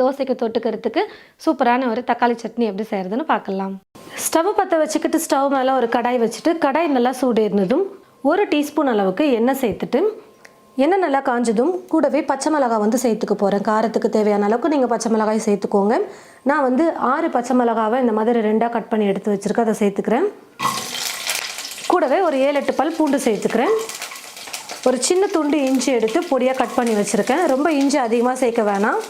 தோசைக்கு தொட்டுக்கிறதுக்கு சூப்பரான ஒரு தக்காளி சட்னி எப்படி செய்கிறதுன்னு பார்க்கலாம். ஸ்டவ் பற்ற வச்சுக்கிட்டு ஸ்டவ் மேலே ஒரு கடாய் வச்சுட்டு கடாய் நல்லா சூடு ஒரு டீஸ்பூன் அளவுக்கு எண்ணெய் சேர்த்துட்டு எண்ணெய் நல்லா காஞ்சதும் கூடவே பச்சை மிளகாய் வந்து சேர்த்துக்க போகிறேன் காரத்துக்கு தேவையான அளவுக்கு நீங்கள் பச்சை மிளகாய் சேர்த்துக்கோங்க. நான் வந்து ஆறு பச்சை மிளகாவை இந்த மாதிரி ரெண்டாக கட் பண்ணி எடுத்து வச்சுருக்கேன். அதை சேர்த்துக்கிறேன். கூடவே ஒரு ஏழு எட்டு பல் பூண்டு சேர்த்துக்கிறேன். ஒரு சின்ன துண்டு இஞ்சி எடுத்து பொடியாக கட் பண்ணி வச்சுருக்கேன். ரொம்ப இஞ்சி அதிகமாக சேர்க்க வேணாம்.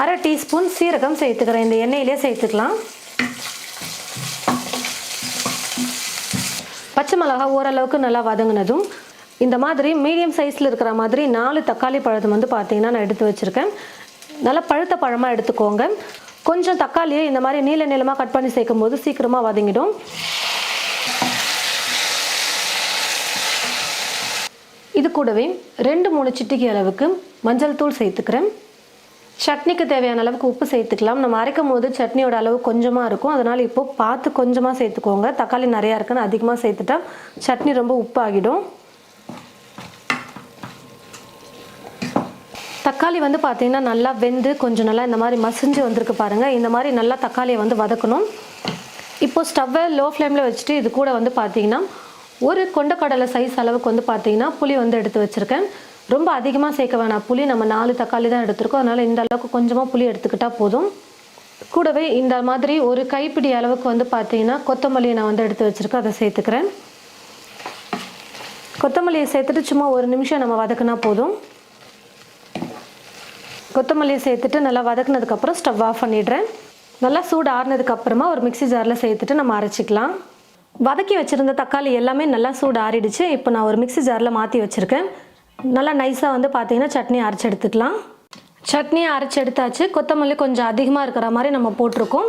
அரை டீஸ்பூன் சீரகம் சேர்த்துக்கிறேன். இந்த எண்ணெயிலே சேர்த்துக்கலாம். பச்சை மிளகா ஓரளவுக்கு நல்லா வதங்கினதும் இந்த மாதிரி மீடியம் சைஸில் இருக்கிற மாதிரி நாலு தக்காளி பழத்தை வந்து பார்த்தீங்கன்னா நான் எடுத்து வச்சுருக்கேன். நல்லா பழுத்த பழமாக எடுத்துக்கோங்க. கொஞ்சம் தக்காளியை இந்த மாதிரி நீல நீளமாக கட் பண்ணி சேர்க்கும் போது சீக்கிரமாக வதங்கிடும். இது கூடவே ரெண்டு மூணு சிட்டிகை அளவுக்கு மஞ்சள் தூள் சேர்த்துக்கிறேன். சட்னிக்கு தேவையான அளவுக்கு உப்பு சேர்த்துக்கலாம். நம்ம அரைக்கும் போது சட்னியோட அளவு கொஞ்சமாக இருக்கும். அதனால் இப்போது பார்த்து கொஞ்சமாக சேர்த்துக்கோங்க. தக்காளி நிறையா இருக்குன்னு அதிகமாக சேர்த்துட்டா சட்னி ரொம்ப உப்பாகிடும். தக்காளி வந்து பார்த்தீங்கன்னா நல்லா வெந்து கொஞ்சம் நல்லா இந்த மாதிரி மசிஞ்சு வந்திருக்கு பாருங்கள் இந்த மாதிரி நல்லா தக்காளியை வந்து வதக்கணும். இப்போ ஸ்டவ்வை லோ ஃப்ளேமில் வச்சுட்டு இது கூட வந்து பார்த்தீங்கன்னா ஒரு கொண்டக்கடலை சைஸ் அளவுக்கு வந்து பார்த்தீங்கன்னா புளி வந்து எடுத்து வச்சுருக்கேன். ரொம்ப அதிகமாக சேர்க்க வேணாம். புளி நம்ம நாலு தக்காளி தான் எடுத்திருக்கோம். அதனால் இந்த அளவுக்கு கொஞ்சமாக புளி எடுத்துக்கிட்டால் போதும். கூடவே இந்த மாதிரி ஒரு கைப்பிடி அளவுக்கு வந்து பார்த்தீங்கன்னா கொத்தமல்லியை நான் வந்து எடுத்து வச்சுருக்கேன். அதை சேர்த்துக்கிறேன். கொத்தமல்லியை சேர்த்துட்டு சும்மா ஒரு நிமிஷம் நம்ம வதக்குனா போதும். கொத்தமல்லியை சேர்த்துட்டு நல்லா வதக்குனதுக்கப்புறம் ஸ்டவ் ஆஃப் பண்ணிடுறேன். நல்லா சூடு ஆறுனதுக்கப்புறமா ஒரு மிக்ஸி ஜாரில் சேர்த்துட்டு நம்ம அரைச்சிக்கலாம். வதக்கி வச்சுருந்த தக்காளி எல்லாமே நல்லா சூடு ஆறிடுச்சு. இப்போ நான் ஒரு மிக்ஸி ஜாரில் மாற்றி வச்சுருக்கேன். நல்லா நைஸாக வந்து பார்த்தீங்கன்னா சட்னி அரைச்சி எடுத்துக்கலாம். சட்னியை அரைச்சி எடுத்தாச்சு. கொத்தமல்லி கொஞ்சம் அதிகமாக இருக்கிற மாதிரி நம்ம போட்டிருக்கோம்.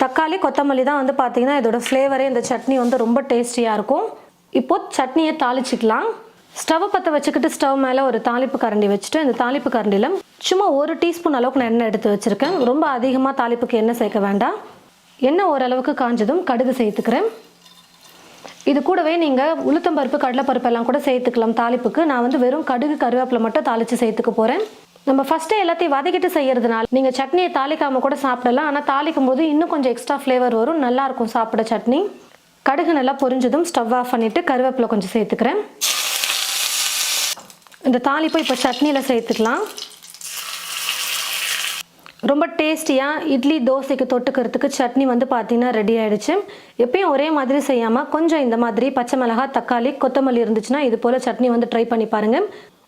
தக்காளி கொத்தமல்லி தான் வந்து பார்த்தீங்கன்னா இதோட ஃப்ளேவரே இந்த சட்னி வந்து ரொம்ப டேஸ்டியாக இருக்கும். இப்போது சட்னியை தாளிச்சிக்கலாம். ஸ்டவ்வை பற்ற வச்சுக்கிட்டு ஸ்டவ் மேலே ஒரு தாளிப்பு கரண்டி வச்சுட்டு இந்த தாளிப்பு கரண்டியில் சும்மா ஒரு டீஸ்பூன் அளவுக்கு நான் எண்ணெய் எடுத்து வச்சுருக்கேன். ரொம்ப அதிகமாக தாளிப்புக்கு எண்ணெய் சேர்க்க வேண்டாம். எண்ணெய் ஓரளவுக்கு காஞ்சதும் கடுகு சேர்த்துக்கிறேன். இது கூடவே நீங்கள் உளுத்தம்பருப்பு கடலைப்பருப்பு எல்லாம் கூட சேர்த்துக்கலாம். தாளிப்புக்கு நான் வந்து வெறும் கடுகு கருவேப்பிலை மட்டும் தாளித்து சேர்த்துக்க போகிறேன் நம்ம ஃபஸ்ட்டே எல்லாத்தையும் வதக்கிட்டு செய்யறதுனால நீங்கள் சட்னியை தாளிக்காமல் கூட சாப்பிடலாம். ஆனால் தாளிக்கும் போது இன்னும் கொஞ்சம் எக்ஸ்ட்ரா ஃப்ளேவர் வரும். நல்லாயிருக்கும் சாப்பிட சட்னி. கடுகு நல்லா பொரிஞ்சதும் ஸ்டவ் ஆஃப் பண்ணிவிட்டு கருவேப்பிலை கொஞ்சம் சேர்த்துக்கிறேன். இந்த தாளிப்பை இப்போ சட்னியில் சேர்த்துக்கலாம். ரொம்ப டேஸ்டியாக இட்லி தோசைக்கு தொட்டுக்கிறதுக்கு சட்னி வந்து பார்த்தீங்கன்னா ரெடி ஆகிடுச்சு எப்பயும் ஒரே மாதிரி செய்யாமல் கொஞ்சம் இந்த மாதிரி பச்சை மிளகாய் தக்காளி கொத்தமல்லி இருந்துச்சுன்னா இது போல் சட்னி வந்து ட்ரை பண்ணி பாருங்கள்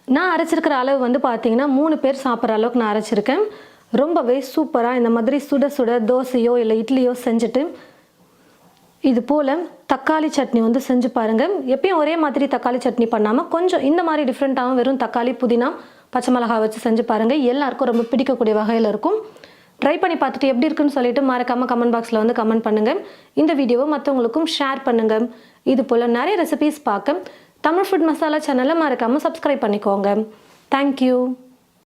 நான் அரைச்சிருக்கிற அளவு வந்து பார்த்தீங்கன்னா மூணு பேர் சாப்பிட்ற அளவுக்கு நான் அரைச்சிருக்கேன். ரொம்பவே சூப்பராக இந்த மாதிரி சுட சுட தோசையோ இல்லை இட்லியோ செஞ்சுட்டு இது போல் தக்காளி சட்னி வந்து செஞ்சு பாருங்கள் எப்பயும் ஒரே மாதிரி தக்காளி சட்னி பண்ணாமல் கொஞ்சம் இந்த மாதிரி டிஃப்ரெண்ட்டாகவும் வெறும் தக்காளி புதினா பச்சை மிளகாய் வச்சு செஞ்சு பாருங்கள் எல்லாருக்கும் ரொம்ப பிடிக்கக்கூடிய வகையில் இருக்கும். ட்ரை பண்ணி பார்த்துட்டு எப்படி இருக்குன்னு சொல்லிட்டு மறக்காமல் கமெண்ட் பாக்ஸில் வந்து கமெண்ட் பண்ணுங்கள் இந்த வீடியோவை மற்றவங்களுக்கும் ஷேர் பண்ணுங்கள் இது போல் நிறைய ரெசிபீஸ் பார்க்க தமிழ் ஃபுட் மசாலா சேனலை மறக்காமல் சப்ஸ்கிரைப் பண்ணிக்கோங்க. தேங்க்யூ